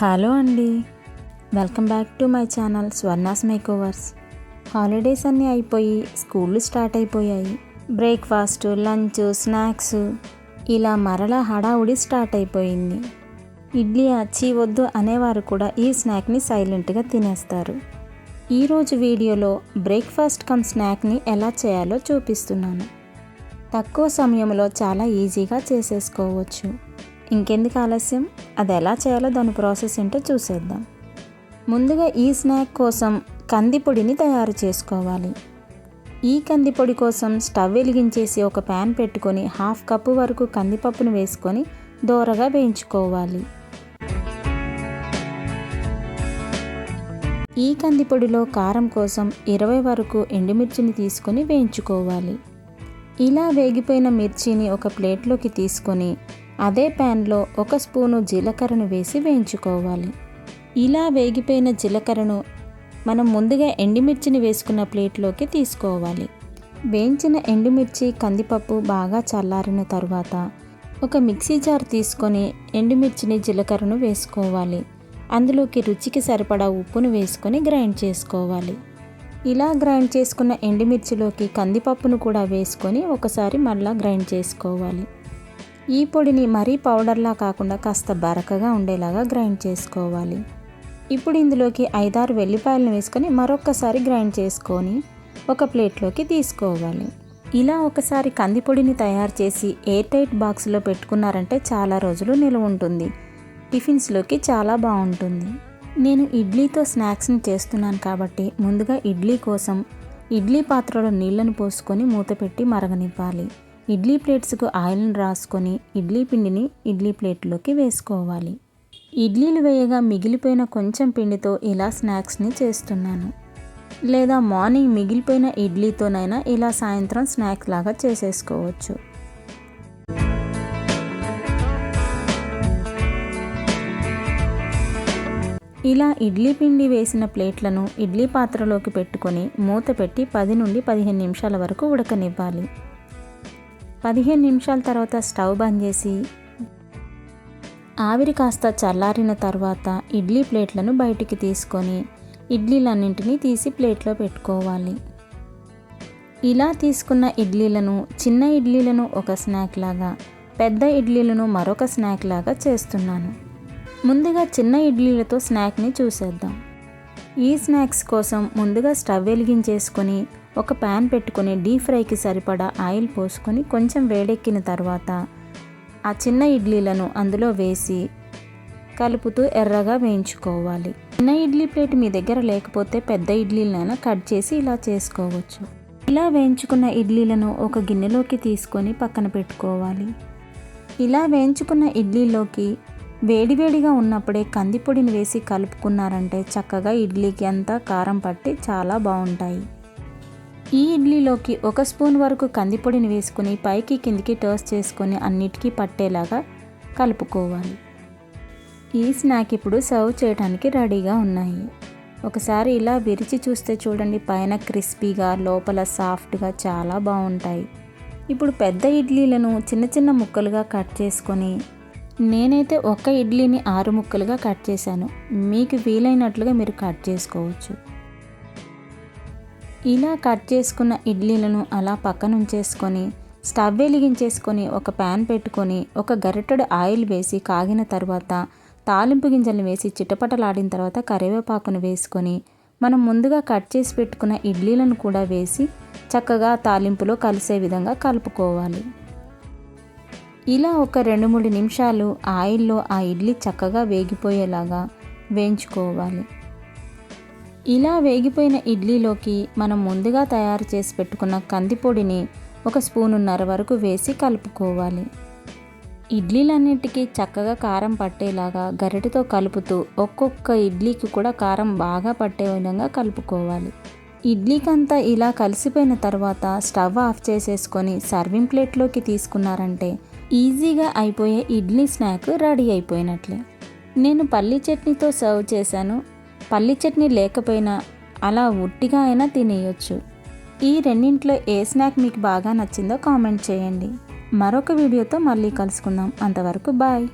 Hello అండి. Welcome back to my channel Swarnas makeovers. Holidays అన్నీ అయిపోయి స్కూళ్ళు స్టార్ట్ అయిపోయాయి. బ్రేక్ఫాస్ట్ లంచ్ స్నాక్స్ ఇలా మరలా హడావుడి స్టార్ట్ అయిపోయింది. ఇడ్లీ అచ్చి వద్దు అనేవారు కూడా ఈ స్నాక్ని సైలెంట్గా తినేస్తారు. ఈరోజు వీడియోలో బ్రేక్ఫాస్ట్ కమ్ స్నాక్ని ఎలా చేయాలో చూపిస్తున్నాను. తక్కువ సమయంలో చాలా ఈజీగా చేసేసుకోవచ్చు. ఇంకెందుకు ఆలస్యం? అది ఎలా చేయాలో దాని ప్రాసెస్ ఏంటో చూసేద్దాం. ముందుగా ఈ స్నాక్ కోసం కందిపొడిని తయారు చేసుకోవాలి. ఈ కందిపొడి కోసం స్టవ్ వెలిగించేసి ఒక ప్యాన్ పెట్టుకొని హాఫ్ కప్పు వరకు కందిపప్పును వేసుకొని దోరగా వేయించుకోవాలి. ఈ కందిపొడిలో కారం కోసం ఇరవై వరకు ఎండుమిర్చిని తీసుకొని వేయించుకోవాలి. ఇలా వేగిపోయిన మిర్చిని ఒక ప్లేట్లోకి తీసుకొని అదే ప్యాన్లో ఒక స్పూను జీలకర్రను వేసి వేయించుకోవాలి. ఇలా వేగిపోయిన జీలకర్రను మనం ముందుగా ఎండుమిర్చిని వేసుకున్న ప్లేట్లోకి తీసుకోవాలి. వేయించిన ఎండుమిర్చి కందిపప్పు బాగా చల్లారిన తరువాత ఒక మిక్సీ జార్ తీసుకొని ఎండుమిర్చిని జీలకర్రను వేసుకోవాలి. అందులోకి రుచికి సరిపడా ఉప్పును వేసుకొని గ్రైండ్ చేసుకోవాలి. ఇలా గ్రైండ్ చేసుకున్న ఎండుమిర్చిలోకి కందిపప్పును కూడా వేసుకొని ఒకసారి మళ్ళా గ్రైండ్ చేసుకోవాలి. ఈ పొడిని మరీ పౌడర్లా కాకుండా కాస్త బరకగా ఉండేలాగా గ్రైండ్ చేసుకోవాలి. ఇప్పుడు ఇందులోకి ఐదారు వెల్లిపాయలను వేసుకొని మరొకసారి గ్రైండ్ చేసుకొని ఒక ప్లేట్లోకి తీసుకోవాలి. ఇలా ఒకసారి కందిపొడిని తయారు చేసి ఎయిర్ టైట్ బాక్స్లో పెట్టుకున్నారంటే చాలా రోజులు నిల్వ ఉంటుంది. టిఫిన్స్లోకి చాలా బాగుంటుంది. నేను ఇడ్లీతో స్నాక్స్ని చేస్తున్నాను కాబట్టి ముందుగా ఇడ్లీ కోసం ఇడ్లీ పాత్రలో నీళ్ళను పోసుకొని మూత పెట్టి మరగనివ్వాలి. ఇడ్లీ ప్లేట్స్కు ఆయిల్ని రాసుకొని ఇడ్లీ పిండిని ఇడ్లీ ప్లేట్లోకి వేసుకోవాలి. ఇడ్లీలు వేయగా మిగిలిపోయిన కొంచెం పిండితో ఇలా స్నాక్స్ని చేస్తున్నాను. లేదా మార్నింగ్ మిగిలిపోయిన ఇడ్లీతోనైనా ఇలా సాయంత్రం స్నాక్స్ లాగా చేసేసుకోవచ్చు. ఇలా ఇడ్లీ పిండి వేసిన ప్లేట్లను ఇడ్లీ పాత్రలోకి పెట్టుకొని మూత పెట్టి పది నుండి పదిహేను నిమిషాల వరకు ఉడకనివ్వాలి. పదిహేను నిమిషాల తర్వాత స్టవ్ బంద్ చేసి ఆవిరి కాస్త చల్లారిన తర్వాత ఇడ్లీ ప్లేట్లను బయటికి తీసుకొని ఇడ్లీలన్నింటినీ తీసి ప్లేట్లో పెట్టుకోవాలి. ఇలా తీసుకున్న ఇడ్లీలను చిన్న ఇడ్లీలను ఒక స్నాక్ లాగా పెద్ద ఇడ్లీలను మరొక స్నాక్ లాగా చేస్తున్నాను. ముందుగా చిన్న ఇడ్లీలతో స్నాక్ని చూసేద్దాం. ఈ స్నాక్స్ కోసం ముందుగా స్టవ్ వెలిగించేసుకొని ఒక ప్యాన్ పెట్టుకొని డీప్ ఫ్రైకి సరిపడా ఆయిల్ పోసుకొని కొంచెం వేడెక్కిన తర్వాత ఆ చిన్న ఇడ్లీలను అందులో వేసి కలుపుతూ ఎర్రగా వేయించుకోవాలి. చిన్న ఇడ్లీ ప్లేట్ మీ దగ్గర లేకపోతే పెద్ద ఇడ్లీలైనా కట్ చేసి ఇలా చేసుకోవచ్చు. ఇలా వేయించుకున్న ఇడ్లీలను ఒక గిన్నెలోకి తీసుకొని పక్కన పెట్టుకోవాలి. ఇలా వేయించుకున్న ఇడ్లీలోకి వేడివేడిగా ఉన్నప్పుడే కందిపొడిని వేసి కలుపుకున్నారంటే చక్కగా ఇడ్లీకి అంతా కారం పట్టి చాలా బాగుంటాయి. ఈ ఇడ్లీలోకి ఒక స్పూన్ వరకు కందిపొడిని వేసుకుని పైకి కిందికి టర్స్ చేసుకొని అన్నిటికీ పట్టేలాగా కలుపుకోవాలి. ఈ స్నాక్ ఇప్పుడు సర్వ్ చేయడానికి రెడీగా ఉన్నాయి. ఒకసారి ఇలా విరిచి చూస్తే చూడండి పైన క్రిస్పీగా లోపల సాఫ్ట్గా చాలా బాగుంటాయి. ఇప్పుడు పెద్ద ఇడ్లీలను చిన్న చిన్న ముక్కలుగా కట్ చేసుకొని నేనైతే ఒక ఇడ్లీని ఆరు ముక్కలుగా కట్ చేశాను. మీకు వీలైనట్లుగా మీరు కట్ చేసుకోవచ్చు. ఇలా కట్ చేసుకున్న ఇడ్లీలను అలా పక్కన ఉంచేసుకొని స్టవ్ వెలిగించేసుకొని ఒక ప్యాన్ పెట్టుకొని ఒక గరిటెడు ఆయిల్ వేసి కాగిన తర్వాత తాలింపు గింజలను వేసి చిటపటలాడిన తర్వాత కరివేపాకును వేసుకొని మనం ముందుగా కట్ చేసి పెట్టుకున్న ఇడ్లీలను కూడా వేసి చక్కగా తాలింపులో కలిసే విధంగా కలుపుకోవాలి. ఇలా ఒక రెండు మూడు నిమిషాలు ఆయిల్లో ఆ ఇడ్లీ చక్కగా వేగిపోయేలాగా వేయించుకోవాలి. ఇలా వేగిపోయిన ఇడ్లీలోకి మనం ముందుగా తయారు చేసి పెట్టుకున్న కందిపొడిని ఒక స్పూనున్నర వరకు వేసి కలుపుకోవాలి. ఇడ్లీలన్నిటికీ చక్కగా కారం పట్టేలాగా గరిటెతో కలుపుతూ ఒక్కొక్క ఇడ్లీకి కూడా కారం బాగా పట్టే విధంగా కలుపుకోవాలి. ఇడ్లీకంతా ఇలా కలిసిపోయిన తర్వాత స్టవ్ ఆఫ్ చేసేసుకొని సర్వింగ్ ప్లేట్లోకి తీసుకున్నారంటే ఈజీగా అయిపోయే ఇడ్లీ స్నాక్ రెడీ అయిపోయినట్లే. నేను పల్లీ చట్నీతో సర్వ్ చేశాను. పల్లి చట్నీ లేకపోయినా అలా ఉట్టిగా అయినా తినేయొచ్చు. ఈ రెండింటిలో ఏ స్నాక్ మీకు బాగా నచ్చిందో కామెంట్ చేయండి. మరొక వీడియోతో మళ్ళీ కలుసుకుందాం. అంతవరకు బాయ్.